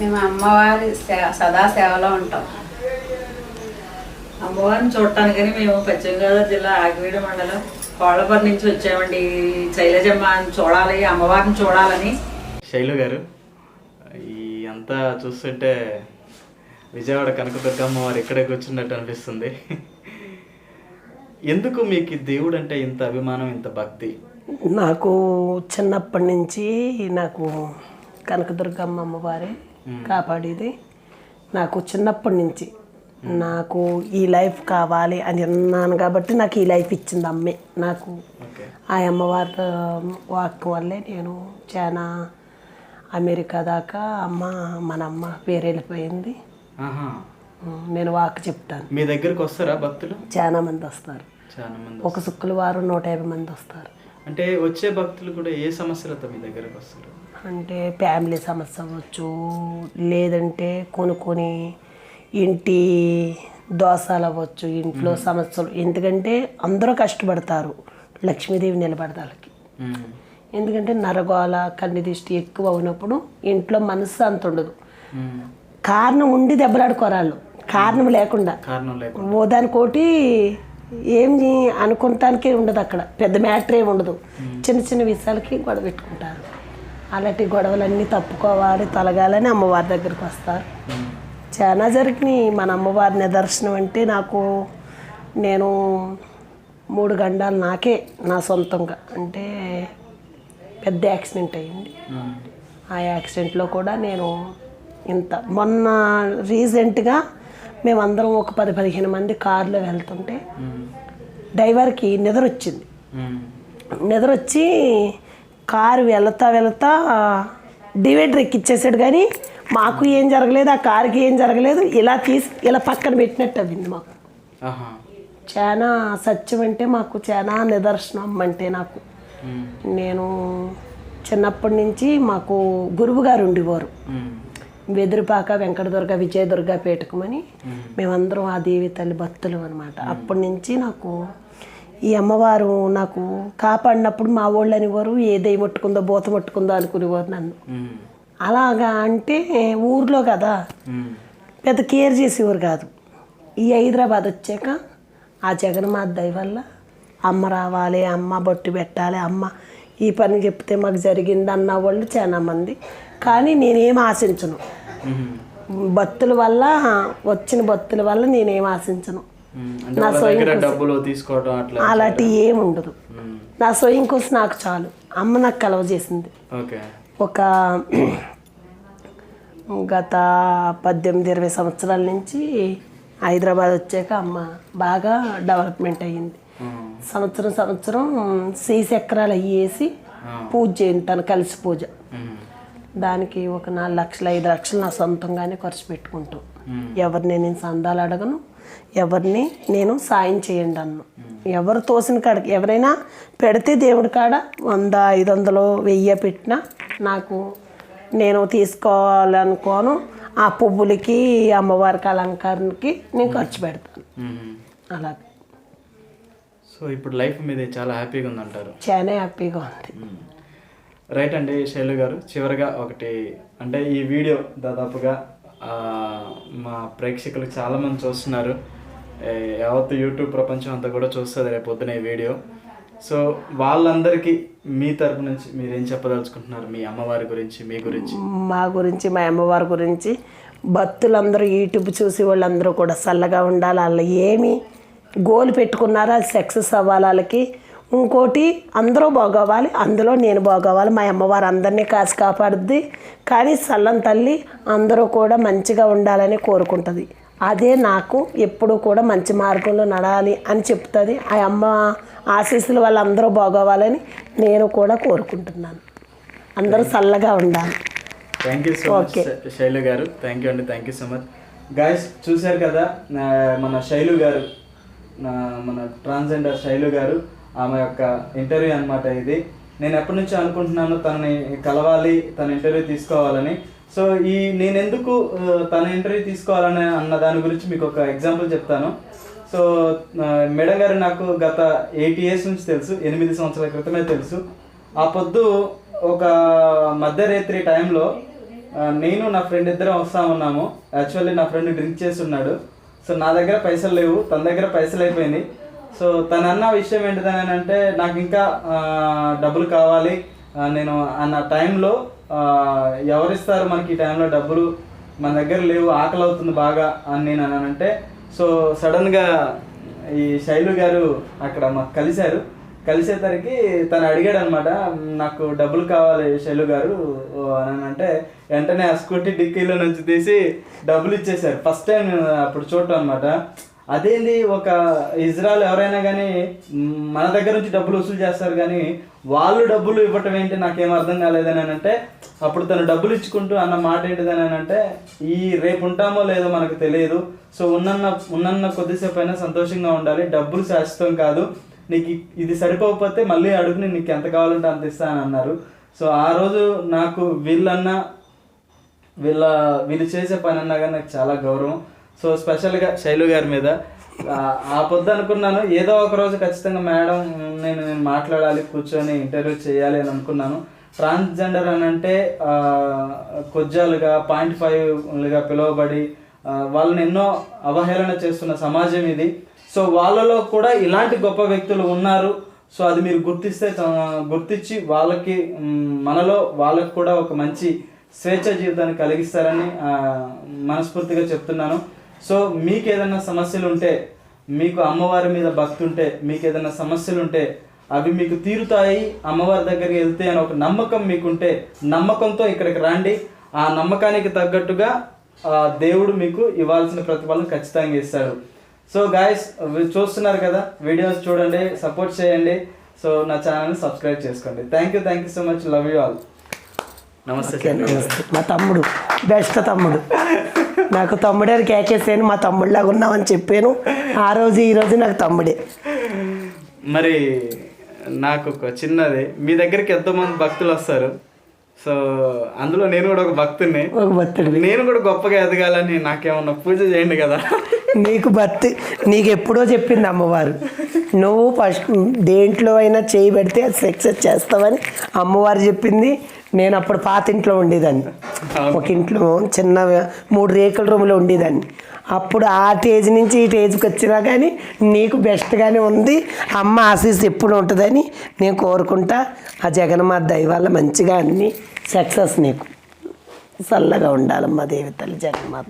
మేము అమ్మవారి సే- సదా సేవలో ఉంటాం. అమ్మవారిని చూడటానికని మేము పశ్చిమ గోదావరి జిల్లా ఆగివీడు మండలం కోళ్ళపల్లి నుంచి వచ్చామండి. శైలజమ్మ చూడాలి అమ్మవారిని చూడాలని. శైలు గారు ఈ అంతా చూస్తుంటే విజయవాడ కనకదుర్గమ్మ వారు ఇక్కడే కూర్చున్నట్టు అనిపిస్తుంది. ఎందుకు మీకు దేవుడు అంటే ఇంత అభిమానం ఇంత భక్తి? నాకు చిన్నప్పటి నుంచి నాకు కనకదుర్గమ్మ అమ్మవారే కాపాడేది. నాకు చిన్నప్పటి నుంచి నాకు ఈ లైఫ్ కావాలి అని అన్నాను కాబట్టి నాకు ఈ లైఫ్ ఇచ్చింది అమ్మే. నాకు ఆ అమ్మవారి వాక్ వల్లే నేను చాలా అమెరికా దాకా అమ్మ మన అమ్మ పేరు వెళ్ళిపోయింది. నేను వాక్ చెప్తాను. మీ దగ్గరకు వస్తారా భక్తులు? చాలా మంది వస్తారు. ఒక శుక్రవారం నూట యాభై మంది వస్తారు. అంటే వచ్చే భక్తులు కూడా ఏ సమస్యలతో మీ దగ్గరకు వస్తారు? అంటే ఫ్యామిలీ సమస్య అవ్వచ్చు లేదంటే కొనుక్కొని ఇంటి దోషాలు అవ్వచ్చు ఇంట్లో సమస్యలు. ఎందుకంటే అందరూ కష్టపడతారు. లక్ష్మీదేవి నిలబడదాలకి. ఎందుకంటే నరగోల కన్ను దిష్టి ఎక్కువ ఉన్నప్పుడు ఇంట్లో మనసు అంత ఉండదు. కారణం ఉండి దెబ్బలాడుకోరాళ్ళు. కారణం లేకుండా. కారణం లేకుండా. ఓ దానికోటి ఏమి అనుకుంటానికే ఉండదు అక్కడ. పెద్ద మ్యాటర్ ఏమి ఉండదు. చిన్న చిన్న విషయాలకి గొడవ పెట్టుకుంటారు. అలాంటి గొడవలన్నీ తప్పుకోవాలి తొలగాలని అమ్మవారి దగ్గరికి వస్తారు చాలా జరిగినాయి మన అమ్మవారి నిదర్శనం అంటే నాకు నేను మూడు గంటలు నాకే నా సొంతంగా అంటే పెద్ద యాక్సిడెంట్ అయ్యింది. ఆ యాక్సిడెంట్లో కూడా నేను ఇంత మొన్న రీసెంట్గా మేమందరం ఒక పది పదిహేను మంది కారులో వెళ్తుంటే. డ్రైవర్కి నిద్ర వచ్చింది. నిద్ర వచ్చి కారు వెళతా వెళతా డివైడర్ ఎక్కిచ్చేసాడు కానీ మాకు ఏం జరగలేదు ఆ కారుకి ఏం జరగలేదు. ఇలా తీసి ఇలా పక్కన పెట్టినట్టు అవ్వింది మాకు. చాలా సత్యం అంటే మాకు చాలా నిదర్శనం అంటే నాకు. నేను చిన్నప్పటి నుంచి మాకు గురువు గారు ఉండేవారు. వెదురుపాక వెంకటదుర్గ విజయదుర్గ పేటకమని మేమందరం ఆ దేవి తల్లి భక్తులు అనమాట అప్పటి నుంచి నాకు ఈ అమ్మవారు నాకు కాపాడినప్పుడు మా వాళ్ళు అనేవారు ఏ దెయ్యం ముట్టుకుందో బూత ముట్టుకుందో అనుకునేవారు నన్ను. అలాగా అంటే ఊర్లో కదా. పెద్ద కేర్ చేసేవారు కాదు ఈ హైదరాబాద్ వచ్చాక ఆ జగన్మాత దయ వల్ల అమ్మ రావాలి అమ్మ బొట్టు పెట్టాలి అమ్మ ఈ పని చెప్తే మాకు జరిగింది అన్న వాళ్ళు చాలా మంది కానీ నేనేం ఆశించను. భక్తుల వల్ల వచ్చిన భక్తుల వల్ల నేనేం ఆశించను వాళ్ళ దగ్గర డబ్బులు తీసుకోవడం అట్లా అలాంటివి ఏమి ఉండదు. నా స్వయం కోసం నాకు చాలు. అమ్మ నాకు కలవ చేసింది. ఒక గత పద్దెనిమిది ఇరవై సంవత్సరాల నుంచి హైదరాబాద్ వచ్చాక అమ్మ బాగా డెవలప్మెంట్ అయ్యింది. సంవత్సరం సంవత్సరం శ్రీ చక్రాలు అయ్యేసి పూజ చేయండి తను కలిసి పూజ. దానికి ఒక నాలుగు లక్షలు ఐదు లక్షలు నా సొంతంగానే ఖర్చు పెట్టుకుంటాం. ఎవరిని నేను సందాలు అడగను ఎవరిని నేను సాయం చేయండి అన్ను. ఎవరు తోసిన కాడికి ఎవరైనా పెడితే దేవుడి కాడ వంద ఐదు వందలు వెయ్యి పెట్టినా నాకు నేను తీసుకోవాలనుకోను. ఆ పువ్వులకి అమ్మవారికి అలంకారానికి నేను ఖర్చు పెడతాను. అలా. సో ఇప్పుడు లైఫ్ మీద చాలా హ్యాపీగా ఉందంటారు. చాలా హ్యాపీగా ఉంది. రైట్ అండి శైలు గారు. చివరిగా ఒకటి అంటే ఈ వీడియో దాదాపుగా మా ప్రేక్షకులు చాలామంది చూస్తున్నారు. యావత్ యూట్యూబ్ ప్రపంచం అంతా కూడా చూస్తుంది రేపు పొద్దున ఈ వీడియో. సో వాళ్ళందరికీ మీ తరపు నుంచి మీరేం చెప్పదలుచుకుంటున్నారు? మీ అమ్మవారి గురించి మీ గురించి. మా గురించి మా అమ్మవారి గురించి. భక్తులందరూ యూట్యూబ్ చూసి వాళ్ళందరూ కూడా చల్లగా ఉండాలి. వాళ్ళు ఏమి గోల్ పెట్టుకున్నారా సక్సెస్ అవ్వాలి వాళ్ళకి. ఇంకోటి అందరూ బాగోవాలి అందులో నేను బాగోవాలి మా అమ్మవారు అందరినీ కాసి కాపాడుద్ది. కానీ సల్లం తల్లి అందరూ కూడా మంచిగా ఉండాలని కోరుకుంటుంది. అదే నాకు ఎప్పుడూ కూడా మంచి మార్గంలో నడాలి అని చెప్తుంది. ఆ అమ్మ ఆశీస్సులు వాళ్ళందరూ బాగోవాలని నేను కూడా కోరుకుంటున్నాను. అందరూ చల్లగా ఉండాలి. Thank you so much Shailu గారు. థ్యాంక్ యూ అండి thank you so much guys చూశారు కదా మన శైలు గారు మన ట్రాన్స్జెండర్ శైలు గారు. ఆమె యొక్క ఇంటర్వ్యూ అనమాట ఇది. నేను ఎప్పటి నుంచో అనుకుంటున్నాను తనని కలవాలి తన ఇంటర్వ్యూ తీసుకోవాలని. సో ఈ నేను ఎందుకు తన ఇంటర్వ్యూ తీసుకోవాలని అన్న దాని గురించి మీకు ఒక ఎగ్జాంపుల్ చెప్తాను. సో ఆ, మేడం గారు నాకు గత ఎయిట్ ఇయర్స్ నుంచి తెలుసు ఎనిమిది సంవత్సరాల క్రితమే తెలుసు. ఆ పొద్దు ఒక మధ్యరాత్రి టైంలో నేను నా ఫ్రెండ్ ఇద్దరం వస్తా ఉన్నాము. యాక్చువల్లీ నా ఫ్రెండ్ డ్రింక్ చేసి ఉన్నాడు. సో నా దగ్గర పైసలు లేవు తన దగ్గర పైసలు అయిపోయినాయి. సో తన అన్న విషయం ఏంటిదని అంటే నాకు ఇంకా డబ్బులు కావాలి. నేను అన్న టైంలో ఎవరిస్తారు మనకి ఈ టైంలో డబ్బులు? మన దగ్గర లేవు ఆకలి అవుతుంది బాగా అని నేను అన్నానంటే సో సడన్గా ఈ శైలు గారు అక్కడ మాకు కలిశారు. కలిసేసరికి తను అడిగాడు అనమాట నాకు డబ్బులు కావాలి శైలు గారు అని అంటే వెంటనే ఆ స్కూటీ డిక్కీలో నుంచి తీసి డబ్బులు ఇచ్చేశారు. ఫస్ట్ టైం నేను అప్పుడు చూడటం అనమాట అదేంది ఒక ఇజ్రాయల్ ఎవరైనా కానీ మన దగ్గర నుంచి డబ్బులు వసూలు చేస్తారు కానీ వాళ్ళు డబ్బులు ఇవ్వటం ఏంటి నాకేం అర్థం కాలేదని అంటే అప్పుడు తను డబ్బులు ఇచ్చుకుంటూ అన్న మాట ఏంటిదని అంటే ఈ రేపు ఉంటామో లేదో మనకు తెలియదు. సో ఉన్నన్న ఉన్నన్న కొద్దిసేపు అయినా సంతోషంగా ఉండాలి. డబ్బులు శాశ్వతం కాదు. నీకు ఇది సరిపోకపోతే మళ్ళీ అడుగుని నీకు ఎంత కావాలంటే అంత ఇస్తాను అన్నారు. సో ఆ రోజు నాకు వీళ్ళన్నా వీళ్ళ వీళ్ళు చేసే పని అన్నా కానీ నాకు చాలా గౌరవం. సో స్పెషల్గా శైలు గారి మీద. ఆ- పొద్దు అనుకున్నాను. ఏదో ఒక రోజు ఖచ్చితంగా మేడం నేను నేను మాట్లాడాలి కూర్చొని ఇంటర్వ్యూ చేయాలి అని అనుకున్నాను. ట్రాన్స్జెండర్ అని అంటే కొజ్జాలుగా పాయింట్ ఫైవ్లుగా పిలువబడి వాళ్ళని ఎన్నో అవహేళన చేస్తున్న సమాజం ఇది. సో వాళ్ళలో కూడా ఇలాంటి గొప్ప వ్యక్తులు ఉన్నారు. సో అది మీరు గుర్తిస్తే గుర్తించి వాళ్ళకి మనలో వాళ్ళకి కూడా ఒక మంచి స్వేచ్ఛ జీవితాన్ని కలిగిస్తారని మనస్ఫూర్తిగా చెప్తున్నాను. సో మీకు ఏదైనా సమస్యలు ఉంటే మీకు అమ్మవారి మీద భక్తి ఉంటే మీకు ఏదైనా సమస్యలు ఉంటే అవి మీకు తీరుతాయి అమ్మవారి దగ్గరికి వెళ్తే అని ఒక నమ్మకం మీకుంటే నమ్మకంతో ఇక్కడికి రండి. ఆ నమ్మకానికి తగ్గట్టుగా ఆ దేవుడు మీకు ఇవ్వాల్సిన ప్రతిఫలం ఖచ్చితంగా ఇస్తాడు. సో గాయస్ చూస్తున్నారు కదా వీడియోస్ చూడండి సపోర్ట్ చేయండి. సో నా ఛానల్ని సబ్స్క్రైబ్ చేసుకోండి. Thank you thank you so much love you all నమస్తే. నమస్తే. మా తమ్ముడు బెస్ట్ తమ్ముడు. నాకు తమ్ముడే కేకేసాను మా తమ్ముడిలాగా ఉన్నామని చెప్పాను. ఆ రోజు ఈ రోజు నాకు తమ్ముడే. మరి నాకు ఒక చిన్నది. మీ దగ్గరికి ఎంతోమంది భక్తులు వస్తారు. సో అందులో నేను కూడా ఒక భక్తుడిని ఒక భక్తుడివి. నేను కూడా గొప్పగా ఎదగాలని నాకేమన్నా పూజ చేయండి కదా? నీకు భక్తి నీకు ఎప్పుడో చెప్పింది అమ్మవారు. నువ్వు ఫస్ట్ దేంట్లో అయినా చేయి పెడితే అది సక్సెస్ చేస్తావని అమ్మవారు చెప్పింది. నేను అప్పుడు పాత ఇంట్లో ఉండేదాన్ని. ఒక ఇంట్లో చిన్న మూడు రేకుల రూమ్లో ఉండేదాన్ని. అప్పుడు ఆ స్టేజ్ నుంచి ఈ స్టేజ్కి వచ్చినా కానీ నీకు బెస్ట్గానే ఉంది. అమ్మ ఆశీస్ ఎప్పుడు ఉంటుందని నేను కోరుకుంటా. ఆ జగన్మాత దయ వల్ల మంచిగా అన్ని సక్సెస్ నీకు. చల్లగా ఉండాలమ్మా దేవతలు జగన్మాత.